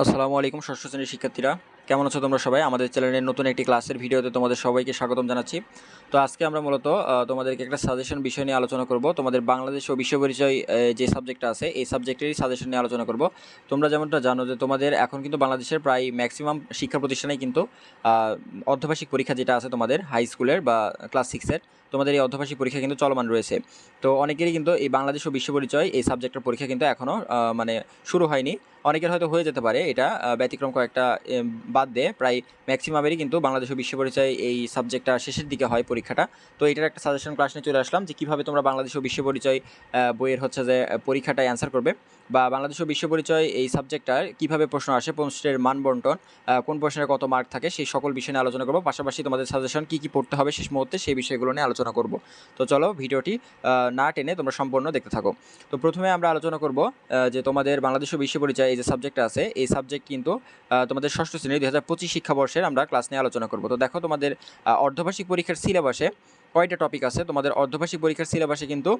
আসসালামু আলাইকুম ষষ্ঠ শ্রেণির শিক্ষার্থীরা। কেমন আছো তোমরা সবাই? আমাদের চ্যানেলের নতুন একটি ক্লাসের ভিডিওতে তোমাদের সবাইকে স্বাগতম জানাচ্ছি। তো আজকে আমরা মূলত তোমাদেরকে একটা সাজেশন বিষয় নিয়ে আলোচনা করব। তোমাদের বাংলাদেশ ও বিশ্ব পরিচয় যে সাবজেক্টটা আছে, এই সাবজেক্টেরই সাজেশন নিয়ে আলোচনা করব। তোমরা যেমনটা জানো যে তোমাদের এখন কিন্তু বাংলাদেশের প্রায় ম্যাক্সিমাম শিক্ষা প্রতিষ্ঠানে কিন্তু অর্ধবার্ষিক পরীক্ষা যেটা আছে তোমাদের হাই স্কুলের বা ক্লাস সিক্সের তোমাদের এই অর্ধবার্ষিক পরীক্ষা কিন্তু চলমান রয়েছে। তো অনেকেরই কিন্তু এই বাংলাদেশ ও বিশ্ব পরিচয় এই সাবজেক্টের পরীক্ষা কিন্তু এখনও মানে শুরু হয়নি। অনেকের হয়তো হয়ে যেতে পারে এটা ব্যতিক্রম কয়েকটা বাদ দিয়ে প্রায় ম্যাক্সিমামেরই কিন্তু বাংলাদেশ বিশ্ব পরিচয় এই সাবজেক্টটা শেষের দিকে হয় পরীক্ষাটা। তো এটার একটা সাজেশন ক্লাস নিয়ে চলে আসলাম যে কীভাবে তোমরা বাংলাদেশ ও বিশ্ব পরিচয় বইয়ের হচ্ছে যে পরীক্ষাটা অ্যান্সার করবে বা বাংলাদেশ বিশ্ব পরিচয় এই সাবজেক্টটার কীভাবে প্রশ্ন আসে প্রশ্নের মান বন্টন কোন প্রশ্নের কত মার্ক থাকে সেই সকল বিষয় নিয়ে আলোচনা করব। পাশাপাশি তোমাদের সাজেশন কী কী পড়তে হবে শেষ মুহূর্তে সেই বিষয়গুলো নিয়ে আলোচনা করব। তো চলো ভিডিওটি না টেনে তোমরা সম্পূর্ণ দেখতে থাকো। তো প্রথমে আমরা আলোচনা করব যে তোমাদের বাংলাদেশ বিশ্ব পরিচয় এই যে সাবজেক্টটা আছে, এই সাবজেক্ট কিন্তু তোমাদের ষষ্ঠ শ্রেণি দুই হাজার পঁচিশ শিক্ষাবর্ষের আমরা ক্লাস নিয়ে আলোচনা করব। তো দেখো তোমাদের অর্ধবার্ষিক পরীক্ষার সিলেবাসে কয়টা টপিক আছে? তোমাদের অর্ধবার্ষিক পরীক্ষার সিলেবাসে কিন্তু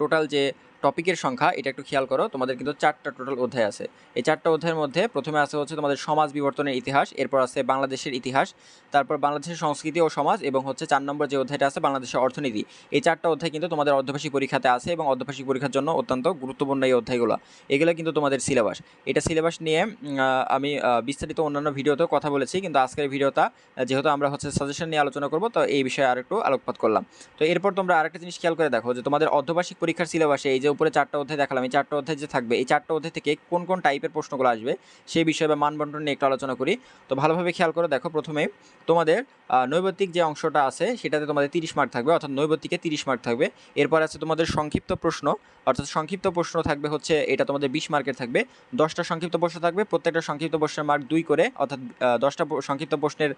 টোটাল যে টপিকের সংখ্যা, এটা একটু খেয়াল করো, তোমাদের কিন্তু চারটা টোটাল অধ্যায় আছে। এই চারটা অধ্যায়ের মধ্যে প্রথমে আছে হচ্ছে তোমাদের সমাজ বিবর্তনের ইতিহাস, এরপর আছে বাংলাদেশের ইতিহাস, তারপর বাংলাদেশের সংস্কৃতি ও সমাজ, এবং হচ্ছে চার নম্বর যে অধ্যায়টা আছে বাংলাদেশের অর্থনীতি। এই চারটা অধ্যায় কিন্তু তোমাদের অর্ধবার্ষিক পরীক্ষাতে আছে, এবং অর্ধবার্ষিক পরীক্ষার জন্য অত্যন্ত গুরুত্বপূর্ণ এই অধ্যায়গুলো। এগুলো কিন্তু তোমাদের সিলেবাস এটা সিলেবাস নিয়ে আমি বিস্তারিত অন্যান্য ভিডিওতেও কথা বলেছি, কিন্তু আজকের ভিডিওটা যেহেতু আমরা হচ্ছে সাজেশন নিয়ে আলোচনা করব, তো এই বিষয়ে আরেকটু আলোকপাত করলাম। তো এরপর তোমরা আরেকটা জিনিস খেয়াল করে দেখো, যে তোমাদের অর্ধবার্ষিক পরীক্ষার সিলেবাসে এই যে উপরে চারটা অধ্যায় দেখালাম, এই চারটা অধ্যায় যে থাকবে, এই চারটা অধ্যায় থেকে কোন কোন টাইপের প্রশ্নগুলো আসবে, সেই বিষয়ে বা মানবন্টন নিয়ে একটু আলোচনা করি। তো ভালোভাবে খেয়াল করে দেখো প্রথমে, তোমাদের নৈবত্তিক যে অংশটা আছে, সেটাতে তোমাদের তিরিশ মার্ক থাকবে, অর্থাৎ নৈবত্তিকে তিরিশ মার্ক থাকবে। এরপর আছে তোমাদের সংক্ষিপ্ত প্রশ্ন অর্থাৎ সংক্ষিপ্ত প্রশ্ন থাকবে হচ্ছে, এটা তোমাদের বিশ মার্কের থাকবে। দশটা সংক্ষিপ্ত প্রশ্ন থাকবে, প্রত্যেকটা সংক্ষিপ্ত প্রশ্নের মার্ক দুই করে, অর্থাৎ দশটা সংক্ষিপ্ত প্রশ্নের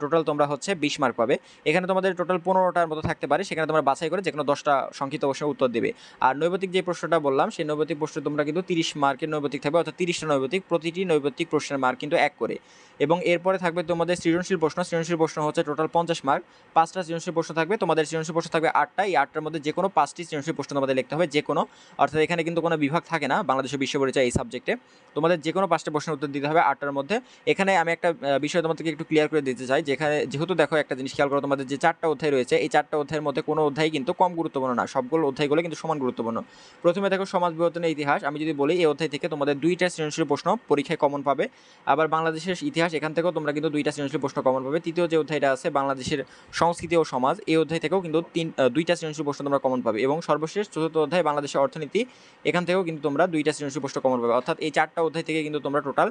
টোটাল তোমরা হচ্ছে বিশ মার্ক পাবে। এখানে তোমাদের টোটাল পনেরোটার মতো থাকতে পারে, সেখানে তোমরা বাছাই করে যে কোনো দশটা সংক্ষিপ্ত প্রশ্নের উত্তর দেবে। আর নৈবতিক যে প্রশ্নটা বললাম, সেই নৈবতিক প্রশ্ন তোমরা কিন্তু তিরিশ মার্কের নৈবতিক থাকবে, অর্থাৎ তিরিশটা নৈবতিক, প্রতিটি নৈবতিক প্রশ্নের মার্ক কিন্তু এক করে। এবং এরপরে থাকবে তোমাদের সৃজনশীল প্রশ্ন। সৃজনশীল প্রশ্ন হচ্ছে টোটাল পঞ্চাশ মার্ক পাঁচটা সৃজনশীল প্রশ্ন থাকবে। তোমাদের সৃজনশীল প্রশ্ন থাকবে আটটা। এই আটটার মধ্যে যে কোনো পাঁচটি সৃজনশীল প্রশ্ন তোমাদের লিখতে হবে, যে কোনো। অর্থাৎ এখানে কিন্তু কোনো বিভাগ থাকে না, বাংলাদেশের বিশ্ব পরিচয় এই সাবজেক্টে তোমাদের যে কোনো পাঁচটা প্রশ্নের উত্তর দিতে হবে আটটার মধ্যে। এখানে আমি একটা বিষয় তোমাদেরকে একটু ক্লিয়ার করে দিতে চাই। যেখানে, যেহেতু দেখো একটা জিনিস খেয়াল করো, তোমাদের যে চারটা অধ্যায় রয়েছে, এই চারটা অধ্যায়ের মধ্যে কোনো অধ্যায় কিন্তু কম গুরুত্বপূর্ণ না। সবগুলো অধ্যায়গুলো কিন্তু সমান গুরুত্বপূর্ণ। প্রথমে দেখো সমাজ বিবর্তনের ইতিহাস। আমি যদি বলি, এই অধ্যায় থেকে তোমাদের দুইটা সৃজনশীল প্রশ্ন পরীক্ষায় কমন পাবে। আবার বাংলাদেশের ইতিহাস এখান থেকেও তোমরা কিন্তু দুইটা সৃজনশীল প্রশ্ন কমন পাবে। তৃতীয় যে অধ্যায়টা আছে, বাংলাদেশের সংস্কৃতি ও সমাজ, এই অধ্যায় থেকেও কিন্তু তিন দুইটা সৃজনশীল প্রশ্ন তোমরা কমন পাবে এবং সর্বশেষ চতুর্থ অধ্যায় বাংলাদেশের অর্থনীতি, এখান থেকেও কিন্তু তোমরা দুইটা সৃজনশীল প্রশ্ন কমন পাবে। অর্থাৎ এই চারটা অধ্যায় থেকে কিন্তু তোমরা টোটাল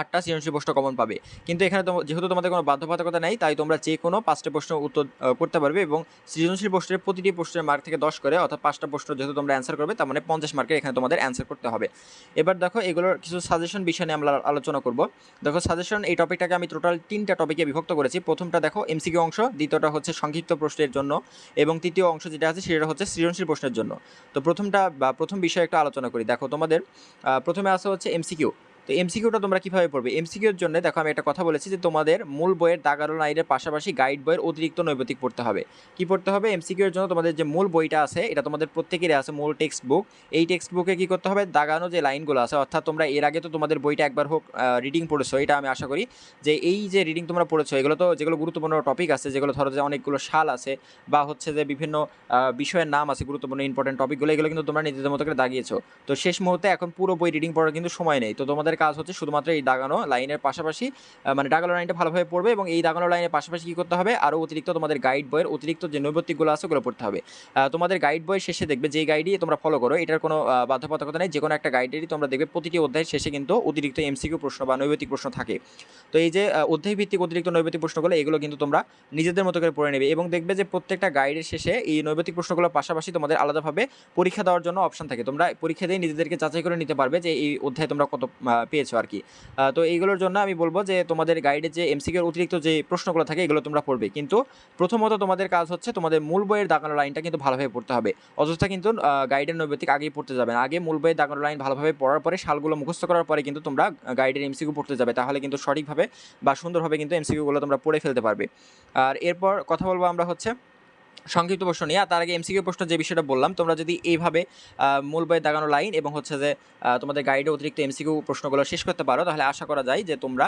আটটা সৃজনশীল প্রশ্ন কমন পাবে। কিন্তু এখানে যেহেতু তোমাদের কোনো বাধ্যবাধকতা নেই, তাই তোমরা যে কোনো পাঁচটা প্রশ্ন উত্তর করতে পারবে এবং সৃজনশীল প্রশ্নের প্রতিটি প্রশ্নের মার্ক থেকে দশ করে অর্থাৎ পাঁচটা প্রশ্ন যেহেতু তোমরা অ্যান্সার করবে, তার মানে পঞ্চাশ মার্কের এখানে তোমাদের অ্যান্সার করতে হবে। এবার দেখো এগুলোর কিছু সাজেশন বিষয় নিয়ে আমরা আলোচনা করব। দেখো সাজেশন এই টপিকটাকে আমি টোটাল তিনটা টপিকে বিভক্ত করেছি। প্রথমটা দেখো এমসিকিউ অংশ, দ্বিতীয়টা হচ্ছে সংক্ষিপ্ত প্রশ্নের জন্য এবং তৃতীয় অংশ যেটা আছে সেটা হচ্ছে সৃজনশীল প্রশ্নের জন্য। তো প্রথমটা বা প্রথম বিষয়ে একটু আলোচনা করি। দেখো তোমাদের প্রথমে আসা হচ্ছে এমসিকিউ তো এমসিকিউটা তোমরা কীভাবে পড়বে? এমসিকিউর জন্য দেখো, আমি একটা কথা বলেছি যে তোমাদের মূল বইয়ের দাগারো লাইনের পাশাপাশি গাইড বইয়ের অতিরিক্ত নৈবেতিক পড়তে হবে। কি পড়তে হবে? এমসিকিউর জন্য তোমাদের যে মূল বইটা আছে, এটা তোমাদের প্রত্যেকেরই আছে, মূল টেক্সট বুক এই টেক্সট বুকে কী করতে হবে? দাগানো যে লাইনগুলো আছে, অর্থাৎ তোমরা এর আগে তো তোমাদের বইটা একবার হোক রিডিং পড়েছো, এটা আমি আশা করি যে এই যে রিডিং তোমরা পড়েছো, এগুলো তো, যেগুলো গুরুত্বপূর্ণ টপিক আছে, যেগুলো ধরো যে অনেকগুলো সাল আছে, বা হচ্ছে যে বিভিন্ন বিষয়ের নাম আছে, গুরুত্বপূর্ণ ইম্পর্টেন্ট টপিকগুলো এগুলো কিন্তু তোমরা নিজেদের মতো করে দাগিয়েছো। তো শেষ মুহূর্তে এখন পুরো বই রিডিং পড়ার কিন্তু সময় নেই। তো তোমাদের কাজ হচ্ছে শুধুমাত্র এই দাগানো লাইনের পাশাপাশি মানে দাগানো লাইনটা ভালোভাবে পড়বে এবং এই দাগানো লাইনের পাশাপাশি কী করতে হবে? আরও অতিরিক্ত তোমাদের গাইড বইয়ের অতিরিক্ত যে নৈবত্তিকগুলো আছে ওগুলো পড়তে হবে। তোমাদের গাইড বইয়ের শেষে দেখবে যেই গাইডই তোমরা ফলো করো এটার কোনো বাধ্যবাধকতা নেই। যে কোনো একটা গাইডেরই তোমরা দেখবে প্রতিটি অধ্যায়ের শেষে কিন্তু অতিরিক্ত এমসিকিউ প্রশ্ন বা নৈবেতিক প্রশ্ন থাকে। তো এই যে আহ, অধ্যায় ভিত্তিক অতিরিক্ত নৈবেতিক প্রশ্নগুলো এগুলো কিন্তু তোমরা নিজেদের মতো করে পড়ে নেবে এবং দেখবে যে প্রত্যেকটা গাইডের শেষে এই নৈবেতিক প্রশ্নগুলোর পাশাপাশি তোমাদের আলাদাভাবে পরীক্ষা দেওয়ার জন্য অপশন থাকে। তোমরা পরীক্ষা দিয়ে নিজেদেরকে যাচাই করে নিতে পারবে যে এই অধ্যায়ে তোমরা কত পেয়েছ আর কি। তো এইগুলোর জন্য আমি বলব যে তোমাদের গাইডে যে এমসিকিউর অতিরিক্ত যে প্রশ্নগুলো থাকে, এগুলো তোমরা পড়বে। কিন্তু প্রথমত তোমাদের কাজ হচ্ছে তোমাদের মূল বইয়ের দাগানো লাইনটা কিন্তু ভালোভাবে পড়তে হবে। অযথা কিন্তু গাইডের নৈবেতিক আগেই পড়তে যাবে না। আগে মূল বইয়ের দাগানো লাইন ভালোভাবে পড়ার পরে সালগুলো মুখস্থ করার পরে কিন্তু তোমরা গাইডের এমসিকিউ পড়তে যাবে। তাহলে কিন্তু সঠিকভাবে বা সুন্দরভাবে কিন্তু এমসিকিউগুলো তোমরা পড়ে ফেলতে পারবে। আর এরপর কথা বলব আমরা হচ্ছে সংক্ষিপ্ত প্রশ্ন নিয়ে। তার আগে এমসিকিউ প্রশ্ন যে বিষয়টা বললাম, তোমরা যদি এইভাবে মূল বইয়ে দাগানো লাইন এবং হচ্ছে যে তোমাদের গাইডে অতিরিক্ত এমসিকিউ প্রশ্নগুলো শেষ করতে পারো, তাহলে আশা করা যায় যে তোমরা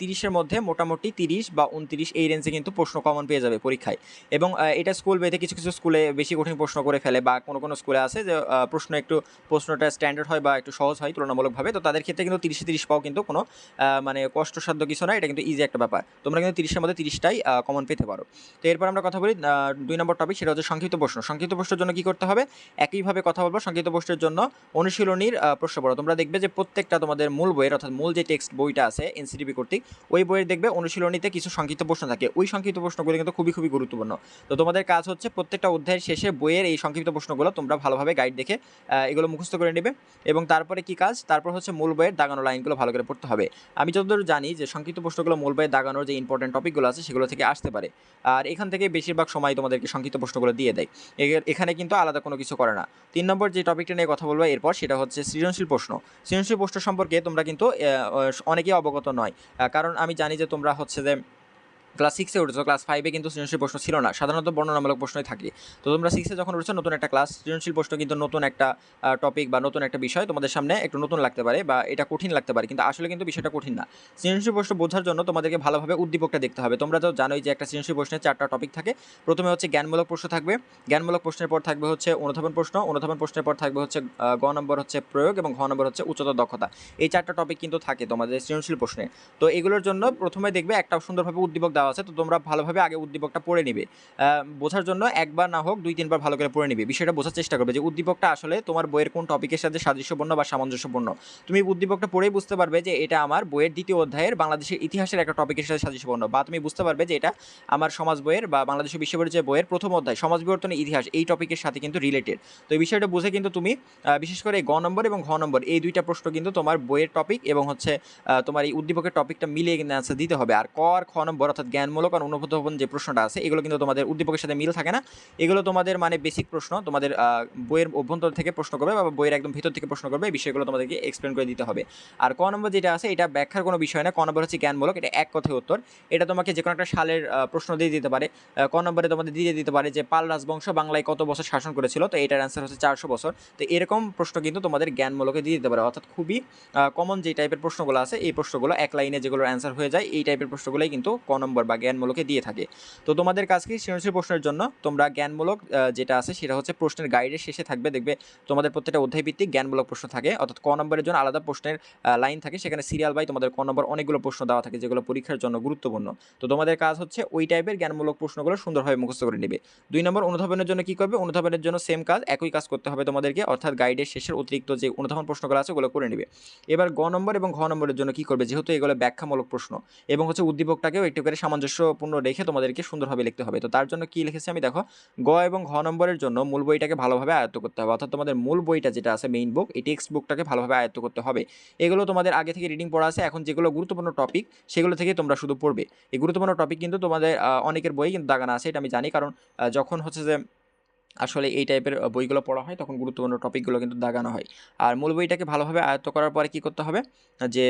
তিরিশের মধ্যে মোটামুটি তিরিশ বা উনতিরিশ এই রেঞ্জে কিন্তু প্রশ্ন কমন পেয়ে যাবে পরীক্ষায়। এবং এটা স্কুল বেতে কিছু কিছু স্কুলে বেশি কঠিন প্রশ্ন করে ফেলে বা কোনো কোনো স্কুলে আছে যে প্রশ্ন একটু, প্রশ্নটা স্ট্যান্ডার্ড হয় বা একটু সহজ হয় তুলনামূলকভাবে, তো তাদের ক্ষেত্রে কিন্তু তিরিশে তিরিশ পাও কিন্তু কোনো মানে কষ্টসাধ্য কিছু না, এটা কিন্তু ইজি একটা ব্যাপার। তোমরা কিন্তু তিরিশের মধ্যে তিরিশটাই কমন পেতে পারো। তো এরপর আমরা কথা বলি দুই নম্বর টপিক সেটা হচ্ছে সংক্ষিপ্ত প্রশ্ন। সংক্ষিপ্ত প্রশ্নের জন্য কি করতে হবে? একইভাবে কথা বলব। সংক্ষিপ্ত প্রশ্নের জন্য অনুশীলনীর প্রশ্ন পড়ো তোমরা দেখবে যে প্রত্যেকটা তোমাদের মূল বইয়ের অর্থাৎ মূল যে টেক্সট বইটা আছে এনসিটিভি কর্তৃক, ওই বইয়ের দেখবে অনুশীলনীতে কিছু সংক্ষিপ্ত প্রশ্ন থাকে। ওই সংক্ষিপ্ত প্রশ্নগুলো কিন্তু খুবই খুবই গুরুত্বপূর্ণ। তো তোমাদের কাজ হচ্ছে প্রত্যেকটা অধ্যায়ের শেষে বইয়ের এই সংক্ষিপ্ত প্রশ্নগুলো তোমরা ভালোভাবে গাইড দেখে এগুলো মুখস্থ করে নেবে। এবং তারপরে কি কাজ? তারপর হচ্ছে মূল বইয়ের দাগানো লাইনগুলো ভালো করে পড়তে হবে। আমি যতদূর জানি যে সংক্ষিপ্ত প্রশ্নগুলো মূল বইয়ের দাগানোর যে ইম্পর্টেন্ট টপিকগুলো আছে সেগুলো থেকে আসতে পারে। আর এখান থেকে বেশিরভাগ সময় তোমাদেরকে সংক্ষিপ্ত প্রশ্নগুলো দিয়ে দেয়। এখানে কিন্তু আলাদা কোনো কিছু করে না। তিন নম্বর যে টপিকটা নিয়ে কথা বলব এরপর সেটা হচ্ছে সৃজনশীল প্রশ্ন। সৃজনশীল প্রশ্ন সম্পর্কে তোমরা কিন্তু অনেকেই অবগত নয়। কারণ আমি জানি যে তোমরা হচ্ছে যে ক্লাস সিক্সে উঠেছো ক্লাস ফাইভে কিন্তু সৃজনশীল প্রশ্ন ছিল না। সাধারণত বর্ণনামূলক প্রশ্নই থাকে। তো তোমরা সিক্সে যখন উঠেছো, নতুন একটা ক্লাস সৃজনশীল প্রশ্ন কিন্তু নতুন একটা টপিক বা নতুন একটা বিষয় তোমাদের সামনে একটু নতুন লাগতে পারে বা এটা কঠিন লাগতে পারে। কিন্তু আসলে কিন্তু বিষয়টা কঠিন না। সৃজনশীল প্রশ্ন বোঝার জন্য তোমাদেরকে ভালোভাবে উদ্দীপকটা দেখতে হবে। তোমরা তো জানোই যে একটা সৃজনশীল প্রশ্নের চারটা টপিক থাকে। প্রথমে হচ্ছে জ্ঞানমূলক প্রশ্ন থাকবে। জ্ঞানমূলক প্রশ্নের পর থাকবে হচ্ছে অনুধাবন প্রশ্ন। অনুধাবন প্রশ্নের পর থাকবে হচ্ছে গ নম্বর হচ্ছে প্রয়োগ এবং ঘ নম্বর হচ্ছে উচ্চতর দক্ষতা। এই চারটা টপিক কিন্তু থাকে তোমাদের সৃজনশীল প্রশ্নে। তো এগুলোর জন্য প্রথমে দেখবে একটা সুন্দরভাবে উদ্দীপক দেওয়া আছে, তো তোমরা ভালোভাবে আগে উদ্দীপকটা পড়ে নিবে। বোঝার জন্য একবার না হোক দুই, তিনবার ভালো করে পড়ে নিবে। বিষয়টা বোঝার চেষ্টা করবে যে উদ্দীপকটা আসলে তোমার বইয়ের কোন টপিকের সাথে সাদৃশ্যপূর্ণ বা সামঞ্জস্যপূর্ণ। তুমি উদ্দীপকটা পড়েই বুঝতে পারবে যে এটা আমার বইয়ের দ্বিতীয় অধ্যায়ের বাংলাদেশের ইতিহাসের একটা টপিকের সাথে সাদৃশ্যপূর্ণ বা তুমি বুঝতে পারবে যে এটা আমার সমাজ বইয়ের বা বাংলাদেশের বিশ্ব পরিচয় বইয়ের প্রথম অধ্যায়, সমাজ বিবর্তনের ইতিহাস, এই টপিকের সাথে কিন্তু রিলেটেড তো এই বিষয়টা বুঝে কিন্তু তুমি বিশেষ করে এই গ নম্বর এবং ঘ নম্বর, এই দুইটা প্রশ্ন কিন্তু তোমার বইয়ের টপিক এবং হচ্ছে তোমার এই উদ্দীপকের টপিকটা মিলিয়ে কিন্তু অ্যান্সার দিতে হবে। আর ক আর খ নম্বর অর্থাৎ জ্ঞানমূলক আর অনুভূতভবন যে প্রশ্নটা আছে, এগুলো কিন্তু তোমাদের উদ্দীপকের সাথে মিল থাকে না। এগুলো তোমাদের মানে বেসিক প্রশ্ন, তোমাদের বইয়ের অভ্যন্তর থেকে প্রশ্ন করবে বা বইয়ের একদম ভিতর থেকে প্রশ্ন করবে, এই বিষয়গুলো তোমাদেরকে এক্সপ্লেন করে দিতে হবে। আর ক নম্বর যেটা আছে, এটা ব্যাখ্যার কোনো বিষয় না, ক নম্বর হচ্ছে জ্ঞানমূলক, এটা এক কথায় উত্তর। এটা তোমাকে যে কোনো একটা সালের প্রশ্ন দিয়ে দিতে পারে। ক নম্বরে তোমাদের দিয়ে দিতে পারে যে পাল রাজবংশ বাংলায় কত বছর শাসন করেছিল, তো এটার অ্যান্সার হচ্ছে চারশো বছর। তো এরকম প্রশ্ন কিন্তু তোমাদের জ্ঞানমূলকে দিয়ে দিতে পারে। অর্থাৎ খুবই কমন যে টাইপের প্রশ্নগুলো আছে, এই প্রশ্নগুলো এক লাইনে যেগুলোর অ্যান্সার হয়ে যায়, এই টাইপের প্রশ্নগুলোই কিন্তু ক নম্বর বা জ্ঞানমূলকে দিয়ে থাকে। তো তোমাদের কাজ কি? সৃজনশীল প্রশ্নের জন্য তোমরা জ্ঞানমূলক যেটা আছে সেটা হচ্ছে প্রশ্নের গাইডের শেষে থাকবে। দেখবে তোমাদের প্রত্যেকটা অধ্যায় ভিত্তিক জ্ঞানমূলক প্রশ্ন থাকে। অর্থাৎ ক নম্বরের জন্য আলাদা প্রশ্নের লাইন থাকে। সেখানে সিরিয়াল বাই তোমাদের ক নম্বর অনেকগুলো প্রশ্ন দেওয়া থাকে, যেগুলো পরীক্ষার জন্য গুরুত্বপূর্ণ। তো তোমাদের কাজ হচ্ছে ওই টাইপের জ্ঞানমূলক প্রশ্নগুলো সুন্দরভাবে মুখস্থ করে নেবে। দুই নম্বর, অনুধাবনের জন্য কি করবে? অনুধাবনের জন্য সেম কাজ, একই কাজ করতে হবে তোমাদেরকে। অর্থাৎ গাইডের শেষের অতিরিক্ত যে অনুধাবন প্রশ্নগুলো আছে ওগুলো করে নেবে। এবার গ নম্বর এবং ঘ নম্বরের জন্য কি করবে? যেহেতু এগুলো ব্যাখ্যামূলক প্রশ্ন। এবং হচ্ছে উদ্দীপকটাকেও একটু করে সামঞ্জস্যপূর্ণ রেখে তোমাদেরকে সুন্দরভাবে লিখতে হবে। তো তার জন্য কি লিখেছি আমি? দেখো, গ এবং ঘ নম্বরের জন্য মূল বইটাকে ভালোভাবে আয়ত্ত করতে হবে। অর্থাৎ তোমাদের মূল বইটা যেটা আছে মেইন বুক এই টেক্সট বুকটাকে ভালোভাবে আয়ত্ত করতে হবে। এগুলো তোমাদের আগে থেকে রিডিং পড়া আছে। এখন যেগুলো গুরুত্বপূর্ণ টপিক সেগুলো থেকে তোমরা শুধু পড়বে। এই গুরুত্বপূর্ণ টপিক কিন্তু তোমাদের অনেকের বই কিন্তু দাগানো আছে, এটা আমি জানি। কারণ যখন হচ্ছে যে আসলে এই টাইপের বইগুলো পড়া হয়, তখন গুরুত্বপূর্ণ টপিকগুলো কিন্তু দাগানো হয়। আর মূল বইটাকে ভালোভাবে আয়ত্ত করার পরে কি করতে হবে? যে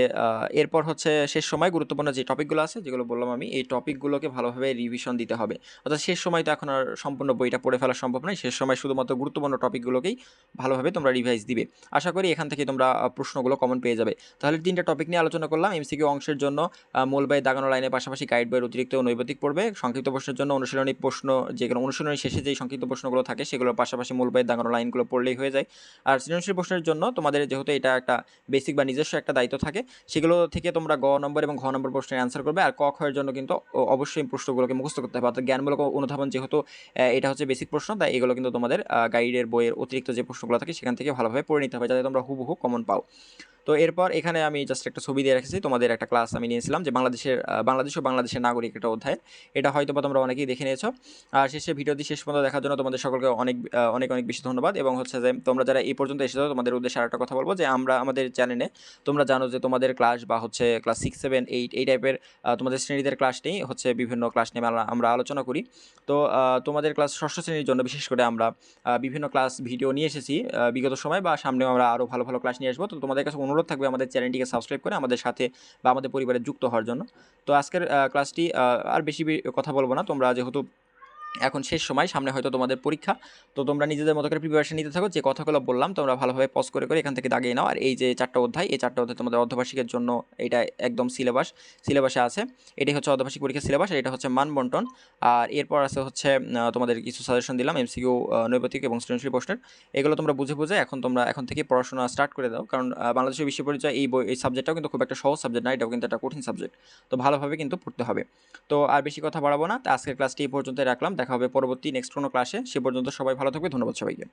এরপর হচ্ছে শেষ সময় গুরুত্বপূর্ণ যে টপিকগুলো আছে, যেগুলো বললাম আমি, এই টপিকগুলোকে ভালোভাবে রিভিশন দিতে হবে। অর্থাৎ শেষ সময় তো এখন আর সম্পূর্ণ বইটা পড়ে ফেলা সম্ভব নয়, শেষ সময় শুধুমাত্র গুরুত্বপূর্ণ টপিকগুলোকেই ভালোভাবে তোমরা রিভাইজ দিবে। আশা করি এখান থেকে তোমরা প্রশ্নগুলো কমন পেয়ে যাবে। তাহলে তিনটা টপিক নিয়ে আলোচনা করলাম। এমসিকিউ অংশের জন্য মূল বই দাগানো লাইনের পাশাপাশি গাইড বইয়ের অতিরিক্ত নৈবেদিক পড়বে। সংক্ষিপ্ত প্রশ্নের জন্য অনুশীলনী প্রশ্ন যেগুলো অনুশীলনী শেষে যেই সংক্ষিপ্ত প্রশ্নগুলো থাকে, সেগুলোর পাশাপাশি মূল বইয়ের দাগানো লাইনগুলো পড়লেই হয়ে যায়। আর সৃজনশীল প্রশ্নের জন্য তোমাদের যেহেতু এটা একটা বেসিক বা নিজস্ব একটা দায়িত্ব থাকে, সেগুলো থেকে তোমরা গ নম্বর এবং ঘ নম্বর প্রশ্নের অ্যান্সার করবে। আর ক খ এর জন্য কিন্তু অবশ্যই প্রশ্নগুলোকে মুখস্থ করতে হবে। অর্থাৎ জ্ঞানমূলক অনুধাবন যেহেতু এটা হচ্ছে বেসিক প্রশ্ন, তাই এগুলো কিন্তু তোমাদের গাইডের বইয়ের অতিরিক্ত যে প্রশ্নগুলো থাকে, সেখান থেকে ভালোভাবে পড়ে নিতে হবে যাতে তোমরা হুবহু কমন পাও। তো এরপর এখানে আমি জাস্ট একটা ছবি দিয়ে রেখেছি। তোমাদের একটা ক্লাস আমি নিয়েছিলাম যে বাংলাদেশের বাংলাদেশ ও বাংলাদেশের নাগরিক একটা অধ্যায়। এটা হয়তো বা তোমরা অনেকেই দেখে নিয়েছো। আর শেষে ভিডিওটি শেষ পর্যন্ত দেখার জন্য তোমাদের সকলকে অনেক অনেক অনেক বেশি ধন্যবাদ এবং হচ্ছে যে তোমরা যারা এই পর্যন্ত এসেছ, তোমাদের উদ্দেশ্যে আরেকটা কথা বলব যে আমরা আমাদের চ্যানেলে তোমরা জানো যে তোমাদের ক্লাস বা হচ্ছে ক্লাস সিক্স সেভেন এইট এই টাইপের তোমাদের শ্রেণীদের ক্লাস নেই, হচ্ছে বিভিন্ন ক্লাস নিয়ে আমরা- আমরা আলোচনা করি। তো তোমাদের ক্লাস ষষ্ঠ শ্রেণির জন্য বিশেষ করে আমরা বিভিন্ন ক্লাস ভিডিও নিয়ে এসেছি বিগত সময় বা সামনেও আমরা আরও ভালো ভালো ক্লাস নিয়ে আসব। তো তোমাদের কাছে অনুরোধ থাকবে আমাদের চ্যানেলটিকে সাবস্ক্রাইব করে আমাদের সাথে বা আমাদের পরিবারে যুক্ত হওয়ার জন্য। তো আজকের ক্লাসটি আর বেশি কথা বলব না। তোমরা যেহেতু এখন শেষ সময়, সামনে হয়তো তোমাদের পরীক্ষা। তো তোমরা নিজেদের মতো করে প্রিপারেশন নিতে থাকো। যে কথাগুলো বললাম, তোমরা ভালোভাবে পজ করে করে এখান থেকে দাগিয়ে নাও। আর এই যে চারটা অধ্যায়, এই চারটা অধ্যায় তোমাদের অর্ধবার্ষিকের জন্য এটা একদম সিলেবাস সিলেবাসে আছে। এটাই হচ্ছে অর্ধবার্ষিক পরীক্ষা সিলেবাস আর এটা হচ্ছে মান বন্টন আর এরপর আছে হচ্ছে তোমাদের কিছু সাজেশন দিলাম এমসিকিউ নৈপতিক এবং সৃজনশীল প্রশ্নের। এগুলো তোমরা বুঝে বুঝে এখন তোমরা এখন থেকে পড়াশোনা স্টার্ট করে দাও। কারণ বাংলাদেশের বিশ্ব পরিচয় এই বই, এই সাবজেক্টটাও কিন্তু খুব একটা সহজ সাবজেক্ট না, এটাও কিন্তু একটা কঠিন সাবজেক্ট তো ভালোভাবে কিন্তু পড়তে হবে। তো আর বেশি কথা বাড়াবো না। তো আজকের ক্লাসটি এই পর্যন্ত রাখলাম। দেখা হবে পরবর্তী নেক্সট কোনো ক্লাসে সে পর্যন্ত সবাই ভালো থাকবে ধন্যবাদ সবাইকে।